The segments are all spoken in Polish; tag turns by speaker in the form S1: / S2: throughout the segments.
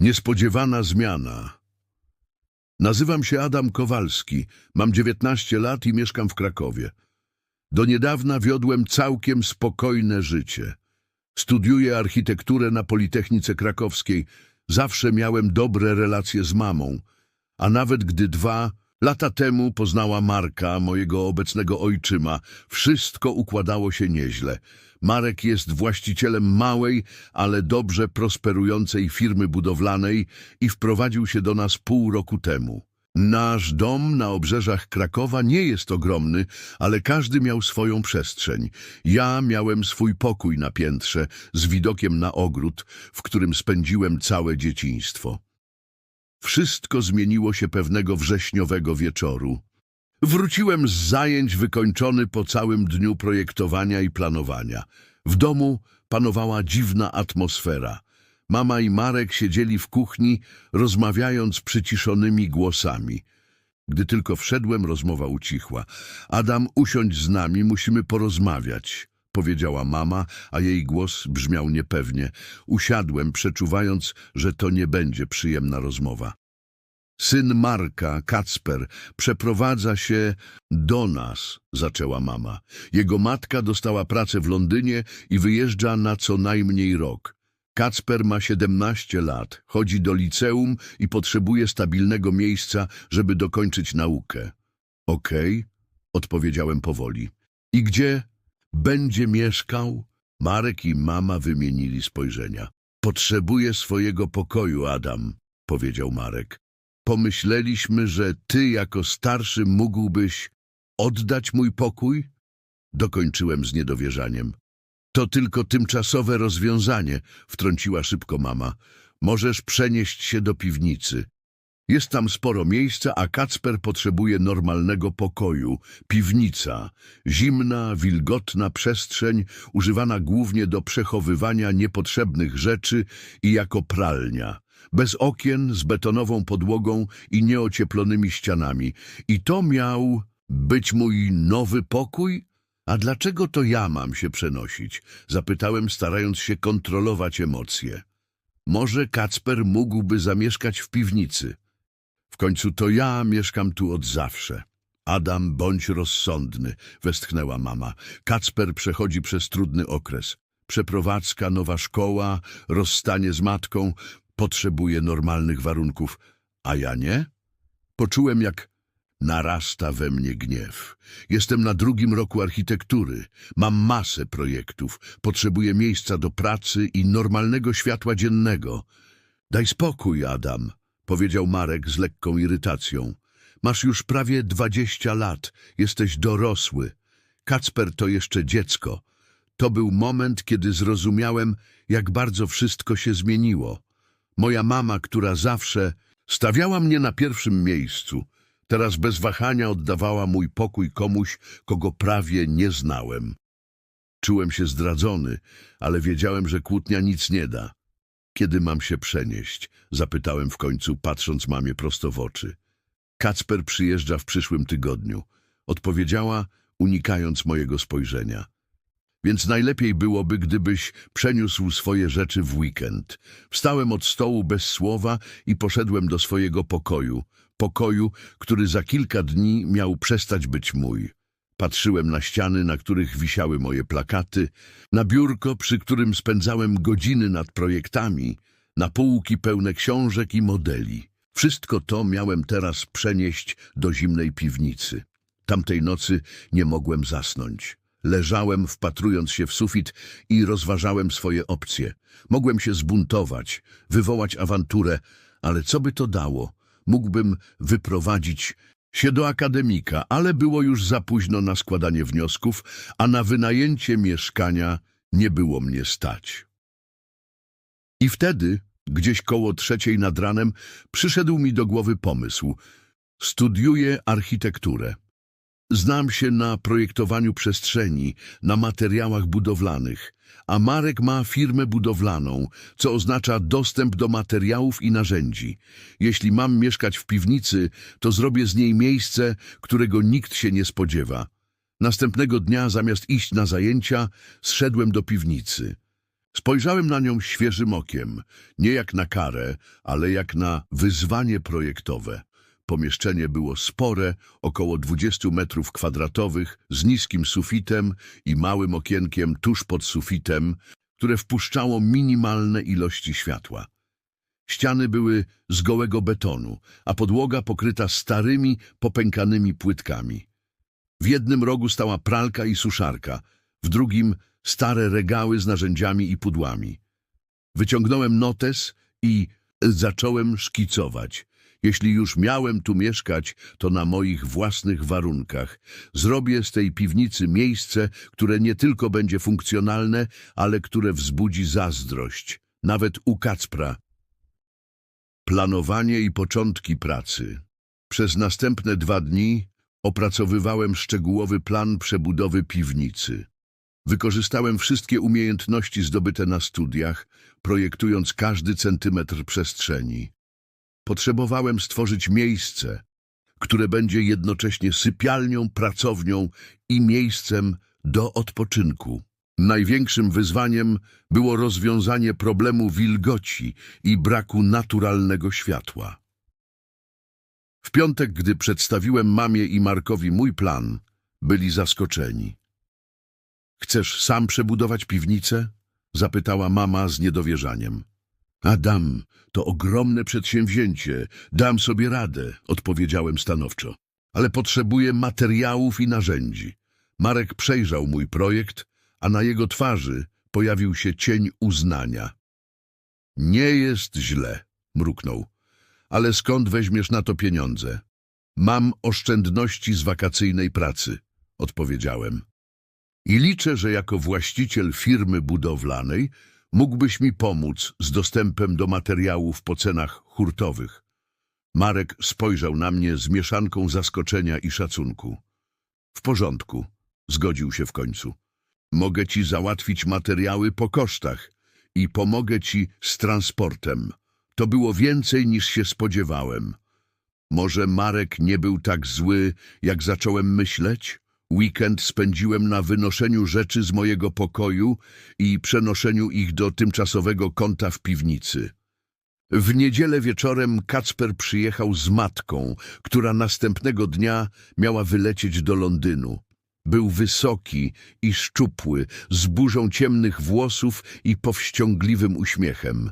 S1: Niespodziewana zmiana. Nazywam się Adam Kowalski, mam 19 lat i mieszkam w Krakowie. Do niedawna wiodłem całkiem spokojne życie. Studiuję architekturę na Politechnice Krakowskiej. Zawsze miałem dobre relacje z mamą, a nawet gdy dwa lata temu poznała Marka, mojego obecnego ojczyma, wszystko układało się nieźle. Marek jest właścicielem małej, ale dobrze prosperującej firmy budowlanej i wprowadził się do nas pół roku temu. Nasz dom na obrzeżach Krakowa nie jest ogromny, ale każdy miał swoją przestrzeń. Ja miałem swój pokój na piętrze z widokiem na ogród, w którym spędziłem całe dzieciństwo. Wszystko zmieniło się pewnego wrześniowego wieczoru. Wróciłem z zajęć wykończony po całym dniu projektowania i planowania. W domu panowała dziwna atmosfera. Mama i Marek siedzieli w kuchni, rozmawiając przyciszonymi głosami. Gdy tylko wszedłem, rozmowa ucichła. Adam, usiądź z nami, musimy porozmawiać, powiedziała mama, a jej głos brzmiał niepewnie. Usiadłem, przeczuwając, że to nie będzie przyjemna rozmowa. Syn Marka, Kacper, przeprowadza się do nas, zaczęła mama. Jego matka dostała pracę w Londynie i wyjeżdża na co najmniej rok. Kacper ma 17 lat, chodzi do liceum i potrzebuje stabilnego miejsca, żeby dokończyć naukę. Okej, odpowiedziałem powoli. I gdzie będzie mieszkał? Marek i mama wymienili spojrzenia. Potrzebuję swojego pokoju, Adam, powiedział Marek. Pomyśleliśmy, że ty jako starszy mógłbyś oddać mój pokój? Dokończyłem z niedowierzaniem. To tylko tymczasowe rozwiązanie, wtrąciła szybko mama. Możesz przenieść się do piwnicy. Jest tam sporo miejsca, a Kacper potrzebuje normalnego pokoju. Piwnica, zimna, wilgotna przestrzeń, używana głównie do przechowywania niepotrzebnych rzeczy i jako pralnia. Bez okien, z betonową podłogą i nieocieplonymi ścianami. I to miał być mój nowy pokój? A dlaczego to ja mam się przenosić? Zapytałem, starając się kontrolować emocje. Może Kacper mógłby zamieszkać w piwnicy. Końcu to ja mieszkam tu od zawsze. Adam, bądź rozsądny, westchnęła mama. Kacper przechodzi przez trudny okres. Przeprowadzka, nowa szkoła, rozstanie z matką, potrzebuje normalnych warunków. A ja nie? Poczułem, jak narasta we mnie gniew. Jestem na drugim roku architektury. Mam masę projektów. Potrzebuję miejsca do pracy i normalnego światła dziennego. Daj spokój, Adam, powiedział Marek z lekką irytacją. Masz już prawie dwadzieścia lat. Jesteś dorosły. Kacper to jeszcze dziecko. To był moment, kiedy zrozumiałem, jak bardzo wszystko się zmieniło. Moja mama, która zawsze stawiała mnie na pierwszym miejscu, teraz bez wahania oddawała mój pokój komuś, kogo prawie nie znałem. Czułem się zdradzony, ale wiedziałem, że kłótnia nic nie da. Kiedy mam się przenieść? Zapytałem w końcu, patrząc mamie prosto w oczy. Kacper przyjeżdża w przyszłym tygodniu. Odpowiedziała, unikając mojego spojrzenia. Więc najlepiej byłoby, gdybyś przeniósł swoje rzeczy w weekend. Wstałem od stołu bez słowa i poszedłem do swojego pokoju. Pokoju, który za kilka dni miał przestać być mój. Patrzyłem na ściany, na których wisiały moje plakaty, na biurko, przy którym spędzałem godziny nad projektami, na półki pełne książek i modeli. Wszystko to miałem teraz przenieść do zimnej piwnicy. Tamtej nocy nie mogłem zasnąć. Leżałem, wpatrując się w sufit i rozważałem swoje opcje. Mogłem się zbuntować, wywołać awanturę, ale co by to dało? Mógłbym wyprowadzić się do akademika, ale było już za późno na składanie wniosków, a na wynajęcie mieszkania nie było mnie stać. I wtedy, gdzieś koło trzeciej nad ranem, przyszedł mi do głowy pomysł. Studiuję architekturę. Znam się na projektowaniu przestrzeni, na materiałach budowlanych, a Marek ma firmę budowlaną, co oznacza dostęp do materiałów i narzędzi. Jeśli mam mieszkać w piwnicy, to zrobię z niej miejsce, którego nikt się nie spodziewa. Następnego dnia, zamiast iść na zajęcia, zszedłem do piwnicy. Spojrzałem na nią świeżym okiem, nie jak na karę, ale jak na wyzwanie projektowe. Pomieszczenie było spore, około 20 metrów kwadratowych, z niskim sufitem i małym okienkiem tuż pod sufitem, które wpuszczało minimalne ilości światła. Ściany były z gołego betonu, a podłoga pokryta starymi, popękanymi płytkami. W jednym rogu stała pralka i suszarka, w drugim stare regały z narzędziami i pudłami. Wyciągnąłem notes i zacząłem szkicować. Jeśli już miałem tu mieszkać, to na moich własnych warunkach. Zrobię z tej piwnicy miejsce, które nie tylko będzie funkcjonalne, ale które wzbudzi zazdrość, nawet u Kacpra. Planowanie i początki pracy. Przez następne dwa dni opracowywałem szczegółowy plan przebudowy piwnicy. Wykorzystałem wszystkie umiejętności zdobyte na studiach, projektując każdy centymetr przestrzeni. Potrzebowałem stworzyć miejsce, które będzie jednocześnie sypialnią, pracownią i miejscem do odpoczynku. Największym wyzwaniem było rozwiązanie problemu wilgoci i braku naturalnego światła. W piątek, gdy przedstawiłem mamie i Markowi mój plan, byli zaskoczeni. Chcesz sam przebudować piwnicę? Zapytała mama z niedowierzaniem. Adam, to ogromne przedsięwzięcie. Dam sobie radę, odpowiedziałem stanowczo. Ale potrzebuję materiałów i narzędzi. Marek przejrzał mój projekt, a na jego twarzy pojawił się cień uznania. Nie jest źle, mruknął. Ale skąd weźmiesz na to pieniądze? Mam oszczędności z wakacyjnej pracy, odpowiedziałem. I liczę, że jako właściciel firmy budowlanej mógłbyś mi pomóc z dostępem do materiałów po cenach hurtowych. Marek spojrzał na mnie z mieszanką zaskoczenia i szacunku. W porządku, zgodził się w końcu. Mogę ci załatwić materiały po kosztach i pomogę ci z transportem. To było więcej niż się spodziewałem. Może Marek nie był tak zły, jak zacząłem myśleć? Weekend spędziłem na wynoszeniu rzeczy z mojego pokoju i przenoszeniu ich do tymczasowego kąta w piwnicy. W niedzielę wieczorem Kacper przyjechał z matką, która następnego dnia miała wylecieć do Londynu. Był wysoki i szczupły, z burzą ciemnych włosów i powściągliwym uśmiechem.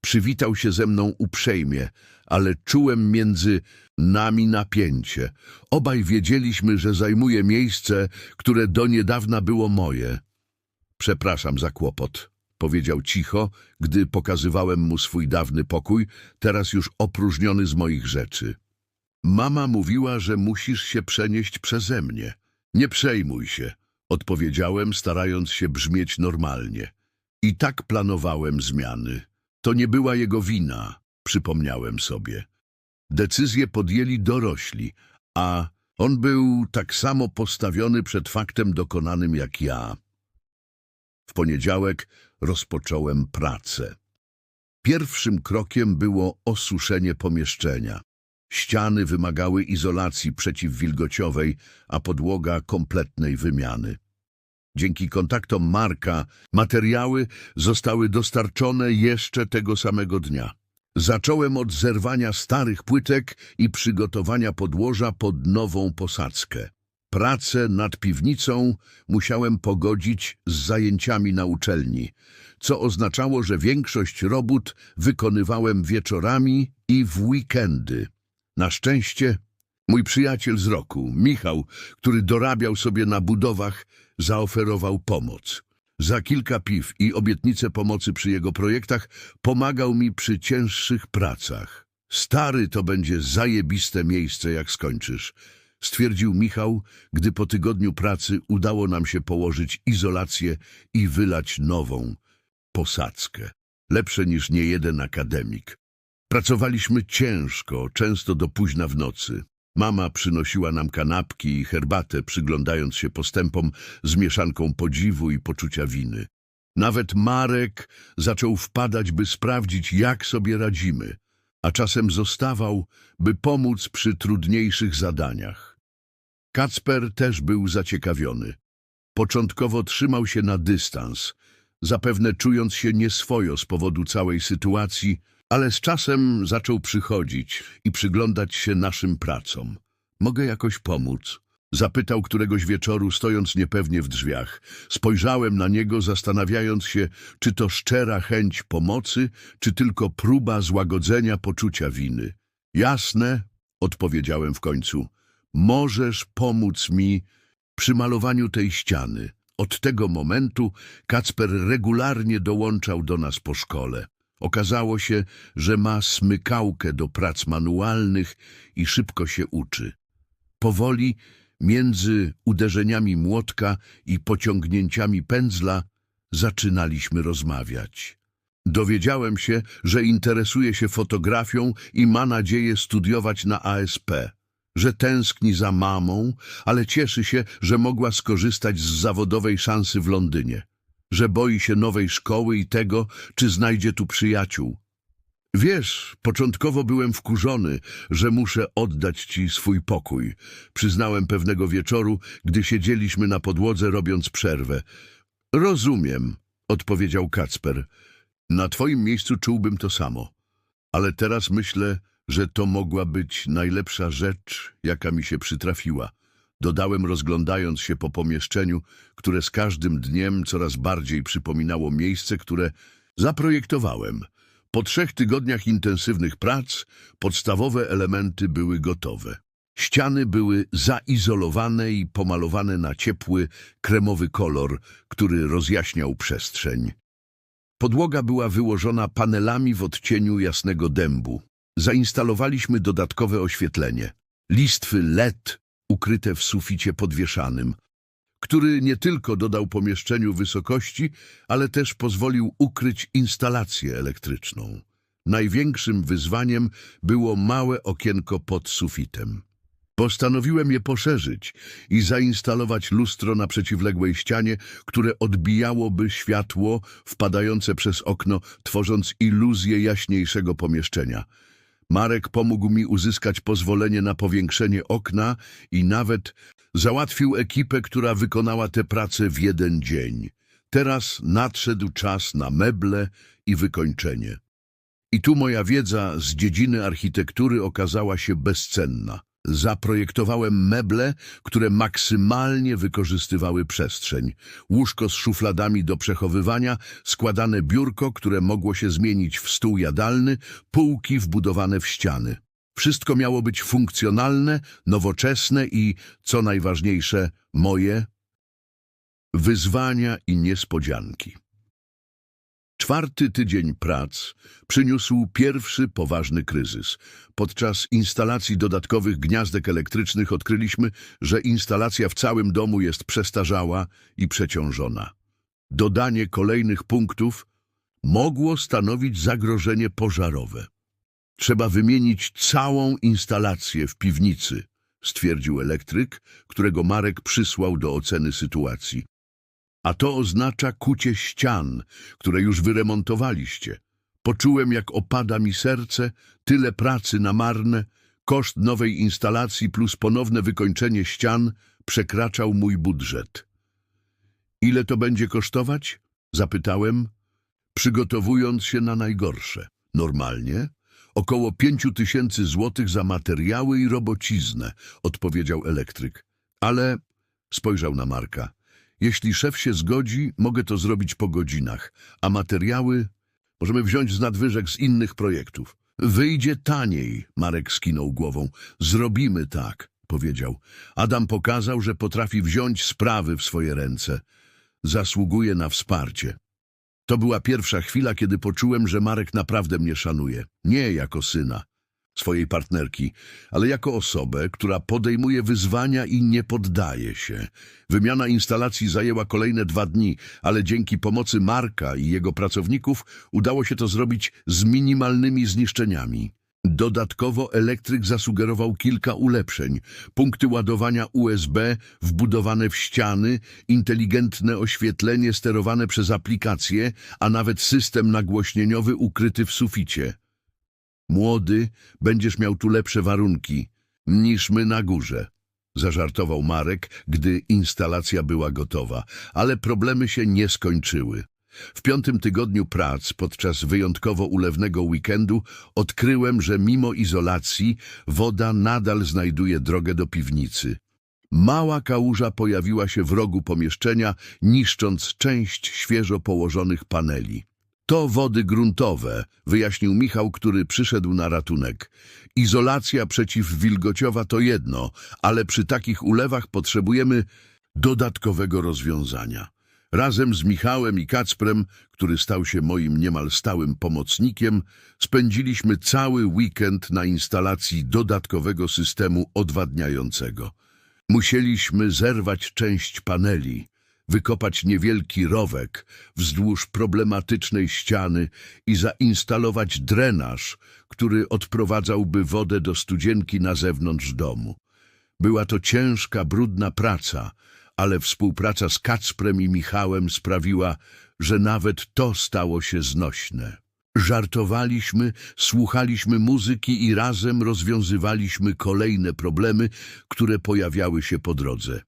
S1: Przywitał się ze mną uprzejmie, ale czułem między nami napięcie. Obaj wiedzieliśmy, że zajmuje miejsce, które do niedawna było moje. Przepraszam za kłopot, powiedział cicho, gdy pokazywałem mu swój dawny pokój, teraz już opróżniony z moich rzeczy. Mama mówiła, że musisz się przenieść przeze mnie. Nie przejmuj się, odpowiedziałem, starając się brzmieć normalnie. I tak planowałem zmiany. To nie była jego wina, przypomniałem sobie. Decyzje podjęli dorośli, a on był tak samo postawiony przed faktem dokonanym jak ja. W poniedziałek rozpocząłem pracę. Pierwszym krokiem było osuszenie pomieszczenia. Ściany wymagały izolacji przeciwwilgociowej, a podłoga kompletnej wymiany. Dzięki kontaktom Marka materiały zostały dostarczone jeszcze tego samego dnia. Zacząłem od zerwania starych płytek i przygotowania podłoża pod nową posadzkę. Pracę nad piwnicą musiałem pogodzić z zajęciami na uczelni, co oznaczało, że większość robót wykonywałem wieczorami i w weekendy. Na szczęście mój przyjaciel z roku, Michał, który dorabiał sobie na budowach, zaoferował pomoc. Za kilka piw i obietnicę pomocy przy jego projektach pomagał mi przy cięższych pracach. Stary to będzie zajebiste miejsce, jak skończysz, stwierdził Michał, gdy po tygodniu pracy udało nam się położyć izolację i wylać nową posadzkę. Lepsze niż niejeden akademik. Pracowaliśmy ciężko, często do późna w nocy. Mama przynosiła nam kanapki i herbatę, przyglądając się postępom z mieszanką podziwu i poczucia winy. Nawet Marek zaczął wpadać, by sprawdzić, jak sobie radzimy, a czasem zostawał, by pomóc przy trudniejszych zadaniach. Kacper też był zaciekawiony. Początkowo trzymał się na dystans, zapewne czując się nieswojo z powodu całej sytuacji, ale z czasem zaczął przychodzić i przyglądać się naszym pracom. Mogę jakoś pomóc? Zapytał któregoś wieczoru, stojąc niepewnie w drzwiach. Spojrzałem na niego, zastanawiając się, czy to szczera chęć pomocy, czy tylko próba złagodzenia poczucia winy. Jasne, odpowiedziałem w końcu. Możesz pomóc mi przy malowaniu tej ściany. Od tego momentu Kacper regularnie dołączał do nas po szkole. Okazało się, że ma smykałkę do prac manualnych i szybko się uczy. Powoli, między uderzeniami młotka i pociągnięciami pędzla, zaczynaliśmy rozmawiać. Dowiedziałem się, że interesuje się fotografią i ma nadzieję studiować na ASP, że tęskni za mamą, ale cieszy się, że mogła skorzystać z zawodowej szansy w Londynie, że boi się nowej szkoły i tego, czy znajdzie tu przyjaciół. Wiesz, początkowo byłem wkurzony, że muszę oddać ci swój pokój. Przyznałem pewnego wieczoru, gdy siedzieliśmy na podłodze robiąc przerwę. Rozumiem, odpowiedział Kacper. Na twoim miejscu czułbym to samo. Ale teraz myślę, że to mogła być najlepsza rzecz, jaka mi się przytrafiła. Dodałem, rozglądając się po pomieszczeniu, które z każdym dniem coraz bardziej przypominało miejsce, które zaprojektowałem. Po trzech tygodniach intensywnych prac podstawowe elementy były gotowe. Ściany były zaizolowane i pomalowane na ciepły, kremowy kolor, który rozjaśniał przestrzeń. Podłoga była wyłożona panelami w odcieniu jasnego dębu. Zainstalowaliśmy dodatkowe oświetlenie. Listwy LED ukryte w suficie podwieszanym, który nie tylko dodał pomieszczeniu wysokości, ale też pozwolił ukryć instalację elektryczną. Największym wyzwaniem było małe okienko pod sufitem. Postanowiłem je poszerzyć i zainstalować lustro na przeciwległej ścianie, które odbijałoby światło wpadające przez okno, tworząc iluzję jaśniejszego pomieszczenia. Marek pomógł mi uzyskać pozwolenie na powiększenie okna i nawet załatwił ekipę, która wykonała tę pracę w jeden dzień. Teraz nadszedł czas na meble i wykończenie. I tu moja wiedza z dziedziny architektury okazała się bezcenna. Zaprojektowałem meble, które maksymalnie wykorzystywały przestrzeń. Łóżko z szufladami do przechowywania, składane biurko, które mogło się zmienić w stół jadalny, półki wbudowane w ściany. Wszystko miało być funkcjonalne, nowoczesne i, co najważniejsze, moje wyzwania i niespodzianki. Czwarty tydzień prac przyniósł pierwszy poważny kryzys. Podczas instalacji dodatkowych gniazdek elektrycznych odkryliśmy, że instalacja w całym domu jest przestarzała i przeciążona. Dodanie kolejnych punktów mogło stanowić zagrożenie pożarowe. Trzeba wymienić całą instalację w piwnicy, stwierdził elektryk, którego Marek przysłał do oceny sytuacji. A to oznacza kucie ścian, które już wyremontowaliście. Poczułem, jak opada mi serce, tyle pracy na marne, koszt nowej instalacji plus ponowne wykończenie ścian przekraczał mój budżet. Ile to będzie kosztować? Zapytałem, przygotowując się na najgorsze. Normalnie? Około pięciu tysięcy złotych za materiały i robociznę, odpowiedział elektryk. Ale, spojrzał na Marka, jeśli szef się zgodzi, mogę to zrobić po godzinach, a materiały możemy wziąć z nadwyżek z innych projektów. Wyjdzie taniej, Marek skinął głową. Zrobimy tak, powiedział. Adam pokazał, że potrafi wziąć sprawy w swoje ręce. Zasługuje na wsparcie. To była pierwsza chwila, kiedy poczułem, że Marek naprawdę mnie szanuje. Nie jako syna swojej partnerki, ale jako osobę, która podejmuje wyzwania i nie poddaje się. Wymiana instalacji zajęła kolejne dwa dni, ale dzięki pomocy Marka i jego pracowników udało się to zrobić z minimalnymi zniszczeniami. Dodatkowo elektryk zasugerował kilka ulepszeń. Punkty ładowania USB wbudowane w ściany, inteligentne oświetlenie sterowane przez aplikację, a nawet system nagłośnieniowy ukryty w suficie. Młody, będziesz miał tu lepsze warunki niż my na górze. Zażartował Marek, gdy instalacja była gotowa, ale problemy się nie skończyły. W piątym tygodniu prac, podczas wyjątkowo ulewnego weekendu, odkryłem, że mimo izolacji woda nadal znajduje drogę do piwnicy. Mała kałuża pojawiła się w rogu pomieszczenia, niszcząc część świeżo położonych paneli. To wody gruntowe, wyjaśnił Michał, który przyszedł na ratunek. Izolacja przeciwwilgociowa to jedno, ale przy takich ulewach potrzebujemy dodatkowego rozwiązania. Razem z Michałem i Kacprem, który stał się moim niemal stałym pomocnikiem, spędziliśmy cały weekend na instalacji dodatkowego systemu odwadniającego. Musieliśmy zerwać część paneli, wykopać niewielki rowek wzdłuż problematycznej ściany i zainstalować drenaż, który odprowadzałby wodę do studzienki na zewnątrz domu. Była to ciężka, brudna praca, ale współpraca z Kacprem i Michałem sprawiła, że nawet to stało się znośne. Żartowaliśmy, słuchaliśmy muzyki i razem rozwiązywaliśmy kolejne problemy, które pojawiały się po drodze.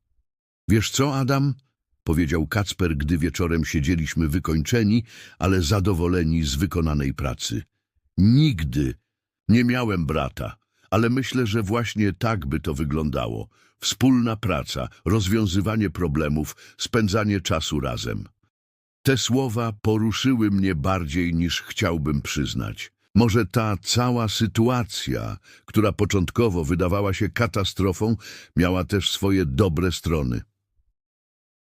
S1: Wiesz co, Adam? Powiedział Kacper, gdy wieczorem siedzieliśmy wykończeni, ale zadowoleni z wykonanej pracy. Nigdy nie miałem brata, ale myślę, że właśnie tak by to wyglądało. Wspólna praca, rozwiązywanie problemów, spędzanie czasu razem. Te słowa poruszyły mnie bardziej niż chciałbym przyznać. Może ta cała sytuacja, która początkowo wydawała się katastrofą, miała też swoje dobre strony.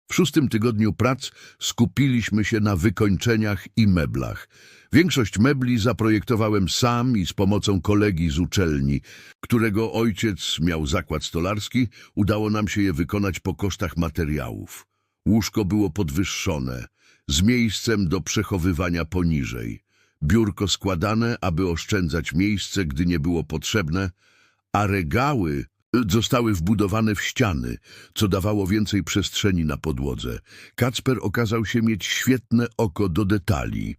S1: W szóstym tygodniu prac skupiliśmy się na wykończeniach i meblach. Większość mebli zaprojektowałem sam i z pomocą kolegi z uczelni, którego ojciec miał zakład stolarski, udało nam się je wykonać po kosztach materiałów. Łóżko było podwyższone, z miejscem do przechowywania poniżej. Biurko składane, aby oszczędzać miejsce, gdy nie było potrzebne, a regały zostały wbudowane w ściany, co dawało więcej przestrzeni na podłodze. Kacper okazał się mieć świetne oko do detali.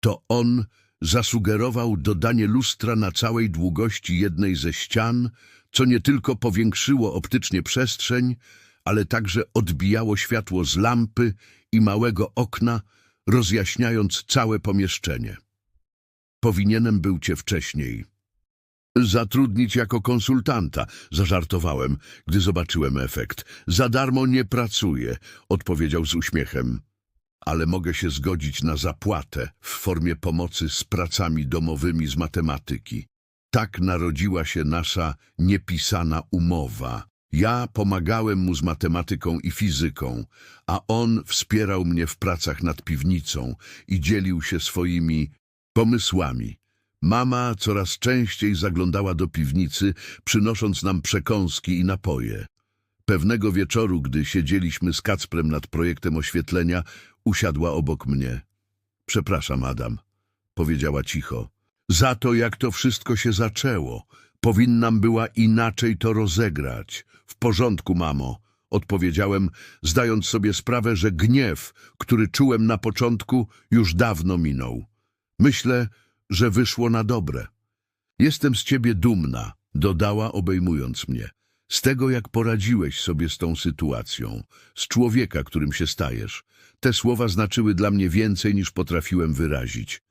S1: To on zasugerował dodanie lustra na całej długości jednej ze ścian, co nie tylko powiększyło optycznie przestrzeń, ale także odbijało światło z lampy i małego okna, rozjaśniając całe pomieszczenie. Powinienem był cię wcześniej zatrudnić jako konsultanta, zażartowałem, gdy zobaczyłem efekt. Za darmo nie pracuję, odpowiedział z uśmiechem. Ale mogę się zgodzić na zapłatę w formie pomocy z pracami domowymi z matematyki. Tak narodziła się nasza niepisana umowa. Ja pomagałem mu z matematyką i fizyką, a on wspierał mnie w pracach nad piwnicą i dzielił się swoimi pomysłami. Mama coraz częściej zaglądała do piwnicy, przynosząc nam przekąski i napoje. Pewnego wieczoru, gdy siedzieliśmy z Kacprem nad projektem oświetlenia, usiadła obok mnie. Przepraszam, Adam, powiedziała cicho. Za to, jak to wszystko się zaczęło. Powinnam była inaczej to rozegrać. W porządku, mamo, odpowiedziałem, zdając sobie sprawę, że gniew, który czułem na początku, już dawno minął. Myślę, że wyszło na dobre. Jestem z ciebie dumna, dodała, obejmując mnie. Z tego, jak poradziłeś sobie z tą sytuacją, z człowieka, którym się stajesz. Te słowa znaczyły dla mnie więcej, niż potrafiłem wyrazić.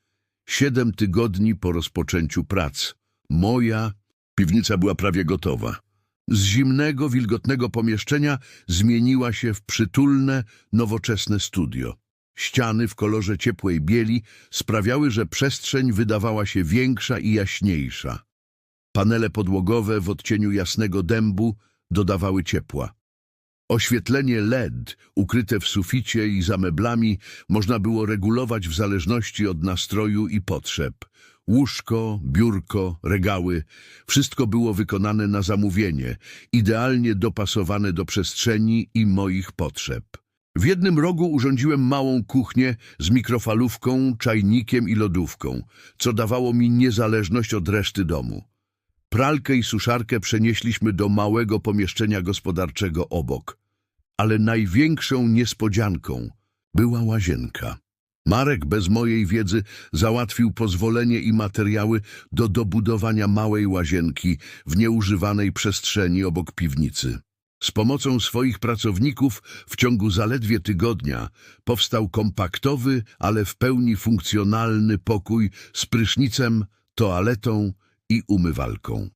S1: Siedem tygodni po rozpoczęciu prac. Moja piwnica była prawie gotowa. Z zimnego, wilgotnego pomieszczenia zmieniła się w przytulne, nowoczesne studio. Ściany w kolorze ciepłej bieli sprawiały, że przestrzeń wydawała się większa i jaśniejsza. Panele podłogowe w odcieniu jasnego dębu dodawały ciepła. Oświetlenie LED, ukryte w suficie i za meblami, można było regulować w zależności od nastroju i potrzeb. Łóżko, biurko, regały, wszystko było wykonane na zamówienie, idealnie dopasowane do przestrzeni i moich potrzeb. W jednym rogu urządziłem małą kuchnię z mikrofalówką, czajnikiem i lodówką, co dawało mi niezależność od reszty domu. Pralkę i suszarkę przenieśliśmy do małego pomieszczenia gospodarczego obok. Ale największą niespodzianką była łazienka. Marek bez mojej wiedzy załatwił pozwolenie i materiały do dobudowania małej łazienki w nieużywanej przestrzeni obok piwnicy. Z pomocą swoich pracowników w ciągu zaledwie tygodnia powstał kompaktowy, ale w pełni funkcjonalny pokój z prysznicem, toaletą i umywalką.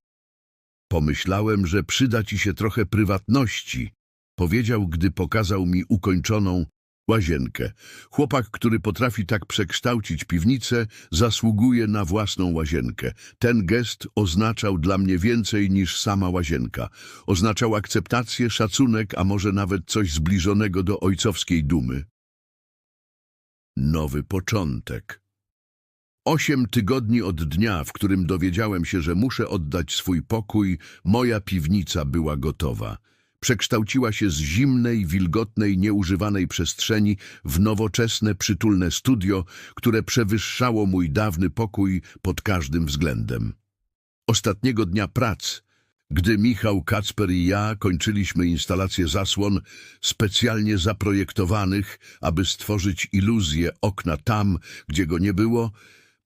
S1: Pomyślałem, że przyda ci się trochę prywatności, powiedział, gdy pokazał mi ukończoną łazienkę. Chłopak, który potrafi tak przekształcić piwnicę, zasługuje na własną łazienkę. Ten gest oznaczał dla mnie więcej niż sama łazienka. Oznaczał akceptację, szacunek, a może nawet coś zbliżonego do ojcowskiej dumy. Nowy początek. Osiem tygodni od dnia, w którym dowiedziałem się, że muszę oddać swój pokój, moja piwnica była gotowa. Przekształciła się z zimnej, wilgotnej, nieużywanej przestrzeni w nowoczesne, przytulne studio, które przewyższało mój dawny pokój pod każdym względem. Ostatniego dnia prac, gdy Michał, Kacper i ja kończyliśmy instalację zasłon specjalnie zaprojektowanych, aby stworzyć iluzję okna tam, gdzie go nie było,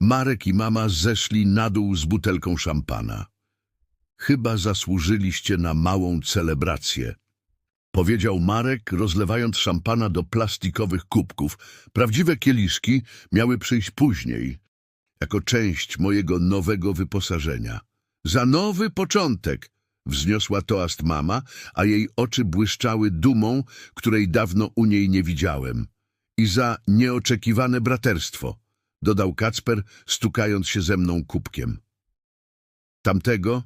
S1: Marek i mama zeszli na dół z butelką szampana. Chyba zasłużyliście na małą celebrację. Powiedział Marek, rozlewając szampana do plastikowych kubków. Prawdziwe kieliszki miały przyjść później, jako część mojego nowego wyposażenia. Za nowy początek! Wzniosła toast mama, a jej oczy błyszczały dumą, której dawno u niej nie widziałem. I za nieoczekiwane braterstwo, dodał Kacper, stukając się ze mną kubkiem. Tamtego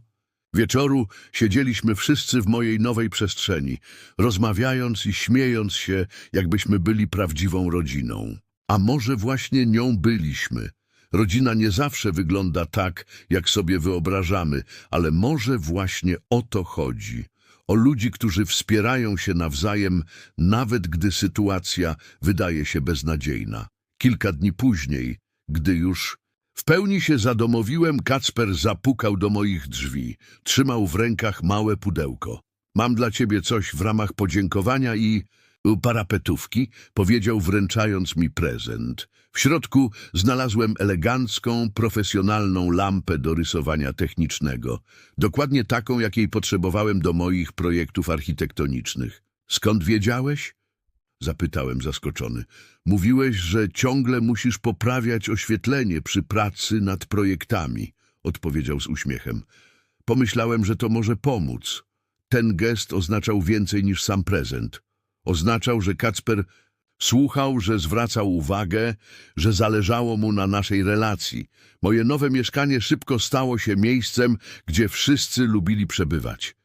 S1: wieczoru siedzieliśmy wszyscy w mojej nowej przestrzeni, rozmawiając i śmiejąc się, jakbyśmy byli prawdziwą rodziną. A może właśnie nią byliśmy. Rodzina nie zawsze wygląda tak, jak sobie wyobrażamy, ale może właśnie o to chodzi. O ludzi, którzy wspierają się nawzajem, nawet gdy sytuacja wydaje się beznadziejna. Kilka dni później, gdy już w pełni się zadomowiłem, Kacper zapukał do moich drzwi. Trzymał w rękach małe pudełko. Mam dla ciebie coś w ramach podziękowania i parapetówki, powiedział wręczając mi prezent. W środku znalazłem elegancką, profesjonalną lampę do rysowania technicznego. Dokładnie taką, jakiej potrzebowałem do moich projektów architektonicznych. Skąd wiedziałeś? Zapytałem zaskoczony. Mówiłeś, że ciągle musisz poprawiać oświetlenie przy pracy nad projektami, odpowiedział z uśmiechem. Pomyślałem, że to może pomóc. Ten gest oznaczał więcej niż sam prezent. Oznaczał, że Kacper słuchał, że zwracał uwagę, że zależało mu na naszej relacji. Moje nowe mieszkanie szybko stało się miejscem, gdzie wszyscy lubili przebywać.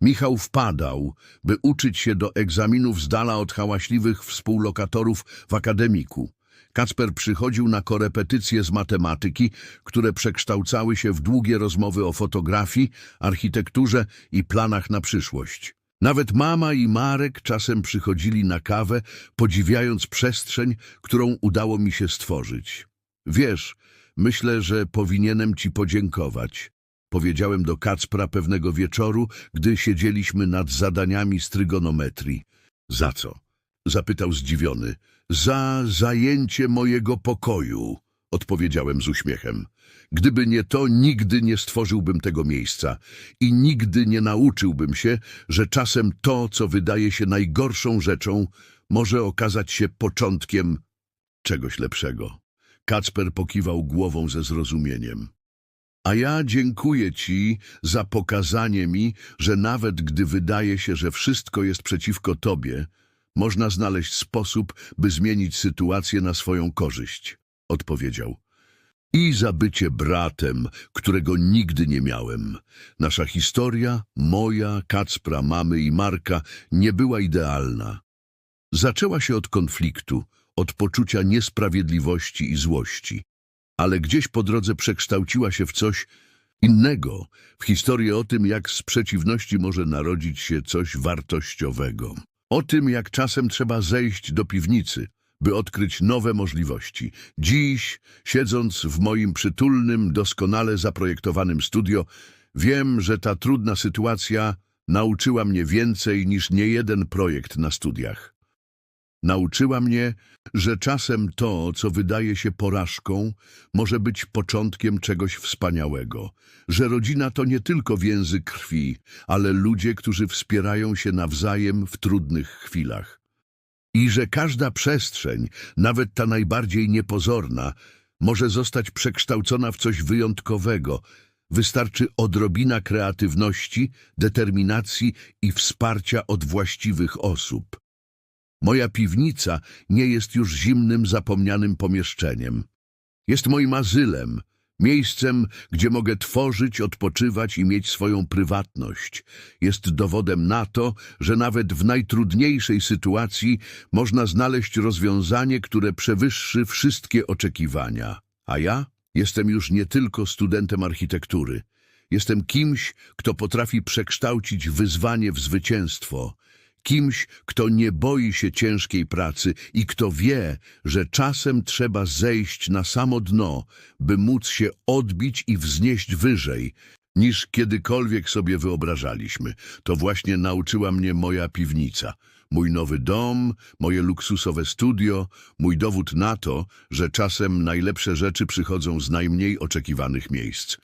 S1: Michał wpadał, by uczyć się do egzaminów z dala od hałaśliwych współlokatorów w akademiku. Kacper przychodził na korepetycje z matematyki, które przekształcały się w długie rozmowy o fotografii, architekturze i planach na przyszłość. Nawet mama i Marek czasem przychodzili na kawę, podziwiając przestrzeń, którą udało mi się stworzyć. Wiesz, myślę, że powinienem ci podziękować. Powiedziałem do Kacpra pewnego wieczoru, gdy siedzieliśmy nad zadaniami z trygonometrii. Za co? Zapytał zdziwiony. Za zajęcie mojego pokoju, odpowiedziałem z uśmiechem. Gdyby nie to, nigdy nie stworzyłbym tego miejsca i nigdy nie nauczyłbym się, że czasem to, co wydaje się najgorszą rzeczą, może okazać się początkiem czegoś lepszego. Kacper pokiwał głową ze zrozumieniem. A ja dziękuję Ci za pokazanie mi, że nawet gdy wydaje się, że wszystko jest przeciwko Tobie, można znaleźć sposób, by zmienić sytuację na swoją korzyść, odpowiedział. I za bycie bratem, którego nigdy nie miałem. Nasza historia, moja, Kacpra, mamy i Marka, nie była idealna. Zaczęła się od konfliktu, od poczucia niesprawiedliwości i złości ale gdzieś po drodze przekształciła się w coś innego, w historię o tym, jak z przeciwności może narodzić się coś wartościowego. O tym, jak czasem trzeba zejść do piwnicy, by odkryć nowe możliwości. Dziś, siedząc w moim przytulnym, doskonale zaprojektowanym studio, wiem, że ta trudna sytuacja nauczyła mnie więcej niż niejeden projekt na studiach. Nauczyła mnie, że czasem to, co wydaje się porażką, może być początkiem czegoś wspaniałego, że rodzina to nie tylko więzy krwi, ale ludzie, którzy wspierają się nawzajem w trudnych chwilach. I że każda przestrzeń, nawet ta najbardziej niepozorna, może zostać przekształcona w coś wyjątkowego. Wystarczy odrobina kreatywności, determinacji i wsparcia od właściwych osób. Moja piwnica nie jest już zimnym, zapomnianym pomieszczeniem. Jest moim azylem, miejscem, gdzie mogę tworzyć, odpoczywać i mieć swoją prywatność. Jest dowodem na to, że nawet w najtrudniejszej sytuacji można znaleźć rozwiązanie, które przewyższy wszystkie oczekiwania. A ja jestem już nie tylko studentem architektury. Jestem kimś, kto potrafi przekształcić wyzwanie w zwycięstwo. Kimś, kto nie boi się ciężkiej pracy i kto wie, że czasem trzeba zejść na samo dno, by móc się odbić i wznieść wyżej, niż kiedykolwiek sobie wyobrażaliśmy. To właśnie nauczyła mnie moja piwnica. Mój nowy dom, moje luksusowe studio, mój dowód na to, że czasem najlepsze rzeczy przychodzą z najmniej oczekiwanych miejsc.